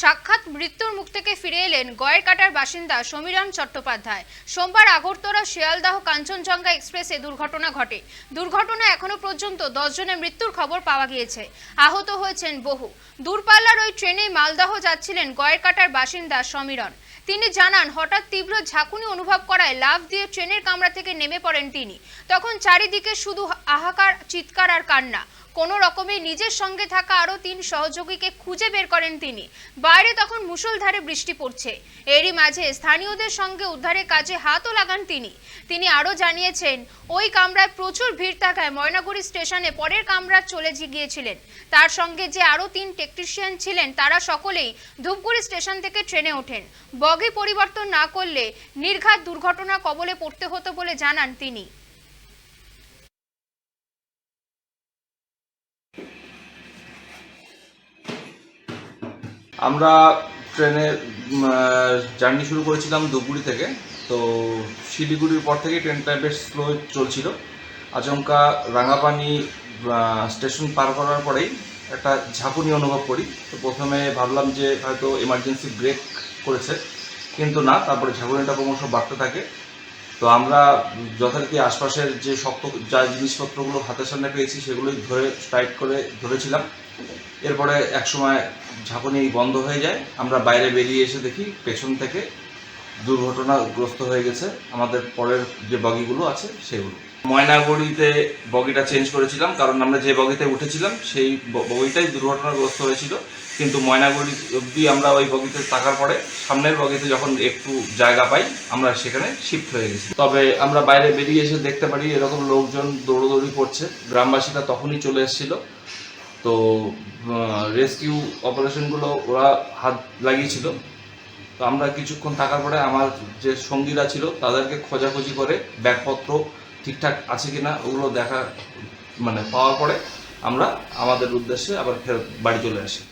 সাক্ষাৎ মৃত্যুর মুখ থেকে ফিরে এলেন গয়ের কাটার বাসিন্দা সমীরণ চট্টোপাধ্যায়। সোমবার আগরতলা শিয়ালদাহ কাঞ্চনজঙ্ঘা এক্সপ্রেসে দুর্ঘটনা ঘটে। দুর্ঘটনা এখনও পর্যন্ত দশ জনের মৃত্যুর খবর পাওয়া গিয়েছে। আহত হয়েছেন বহু। দূরপাল্লার ওই ট্রেনে মালদাহ যাচ্ছিলেন গয়ের কাটার বাসিন্দা সমীরণ। তিনি জানান, হঠাৎ তীব্র ঝাঁকুনি অনুভব করায় লাফ দিয়ে ট্রেনের কামরা থেকে নেমে পড়েন তিনি। তখন চারিদিকে শুধু হাহাকার চিৎকার আর কান্না। কোনো রকমে নিজের সঙ্গে থাকা আরও তিন সহযোগীকে খুঁজে বের করেন তিনি। বাইরে তখন মুষলধারে বৃষ্টি পড়ছে। এরই মাঝে স্থানীয়দের সঙ্গে উদ্ধারের কাজে হাতও লাগান তিনি। তিনি আরও জানিয়েছেন, ওই কামরায় প্রচুর ভিড় থাকায় ময়নাগুড়ি স্টেশনে পরের কামরা চলে গিয়েছিলেন। তার সঙ্গে যে আরও তিন টেকনিশিয়ান ছিলেন, তারা সকলেই ধূপগুড়ি স্টেশন থেকে ট্রেনে ওঠেন। বগি পরিবর্তন না করলে নির্ঘাত দুর্ঘটনা কবলে পড়তে হতো বলে জানান তিনি। আমরা ট্রেনে জার্নি শুরু করেছিলাম ধুপগুড়ি থেকে। তো শিলিগুড়ির পর থেকে ট্রেনটা বেশ স্লো চলছিল। আচমকা রাঙাপানি স্টেশন পার করার পরেই একটা ঝাঁকুনি অনুভব করি। তো প্রথমে ভাবলাম যে হয়তো এমার্জেন্সি ব্রেক করেছে। কিন্তু না, তারপরে ঝাঁকুনিটা ক্রমশ বাড়তে থাকে। তো আমরা যথারীতি আশপাশের যে শক্ত যা জিনিসপত্রগুলো হাতের সামনে পেয়েছি, সেগুলোই ধরে টাইট করে ধরেছিলাম। এরপরে একসময় ঝাঁকুনি বন্ধ হয়ে যায়। আমরা বাইরে বেরিয়ে এসে দেখি পেছন থেকে দুর্ঘটনাগ্রস্ত হয়ে গেছে। আমাদের পরের যে বগিগুলো আছে, সেগুলো। ময়নাগুড়িতে বগিটা চেঞ্জ করেছিলাম, কারণ আমরা যে বগিতে উঠেছিলাম, সেই বগিটাই দুর্ঘটনাগ্রস্ত হয়েছিল। কিন্তু ময়নাগুড়ি অবধি আমরা ওই বগিতে থাকার পরে, সামনের বগিতে যখন একটু জায়গা পাই, আমরা সেখানে শিফট হয়ে গেছি। তবে আমরা বাইরে বেরিয়ে এসে দেখতে পারি, এরকম লোকজন দৌড়োদৌড়ি করছে। গ্রামবাসীরা তখনই চলে এসেছিল। তো রেস্কিউ অপারেশনগুলো ওরা হাত লাগিয়েছিল। তো আমরা কিছুক্ষণ থাকার পরে আমার যে সঙ্গীরা ছিল, তাদেরকে খোঁজাখুঁজি করে ব্যাগপত্র ঠিকঠাক আছে কি না ওগুলো দেখা মানে পাওয়ার পরে আমরা আমাদের উদ্দেশ্যে আবার ফেরত বাড়ি চলে আসি।